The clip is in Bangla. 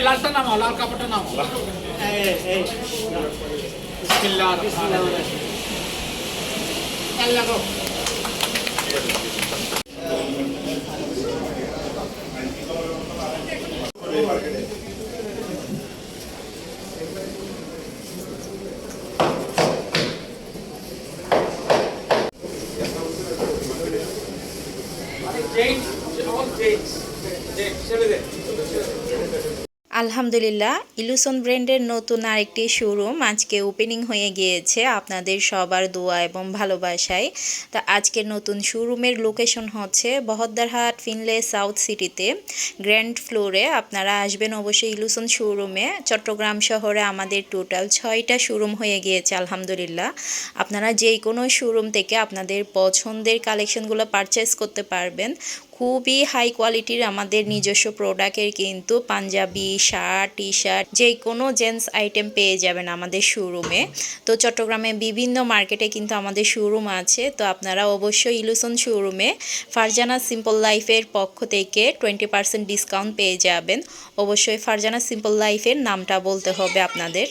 ലാൽക്കപ്പെട്ടെന്നാമോ ലാൽക്കപ്പെട്ടെന്നാമോ എല്ലാതോ James all James. James, ছেড়ে দে। আলহামদুলিল্লাহ ইলুসন ব্র্যান্ডের নতুন আরেকটি শোরুম আজকে ওপেনিং হয়ে গিয়েছে আপনাদের সবার দোয়া এবং ভালোবাসায়। তা আজকের নতুন শোরুমের লোকেশন হচ্ছে বহদ্দারহাট ফিনলে সাউথ সিটিতে গ্র্যান্ড ফ্লোরে আপনারা আসবেন অবশ্যই ইলুসন শোরুমে চট্টগ্রাম শহরে আমাদের টোটাল ছয়টা শোরুম হয়ে গিয়েছে, আলহামদুলিল্লাহ। আপনারা যেই কোনো শোরুম থেকে আপনাদের পছন্দের কালেকশনগুলো পারচেস করতে পারবেন। খুবই হাই কোয়ালিটির আমাদের নিজস্ব প্রোডাক্টের কিন্তু পাঞ্জাবি শার্ট টি শার্ট যে কোনো জেন্টস আইটেম পেয়ে যাবেন আমাদের শোরুমে। তো চট্টগ্রামে বিভিন্ন মার্কেটে কিন্তু আমাদের শোরুম আছে। তো আপনারা অবশ্যই ইলুসন শোরুমে ফারজানা সিম্পল লাইফের পক্ষ থেকে টোয়েন্টি পার্সেন্ট ডিসকাউন্ট পেয়ে যাবেন। অবশ্যই ফারজানা সিম্পল লাইফের নামটা বলতে হবে আপনাদের।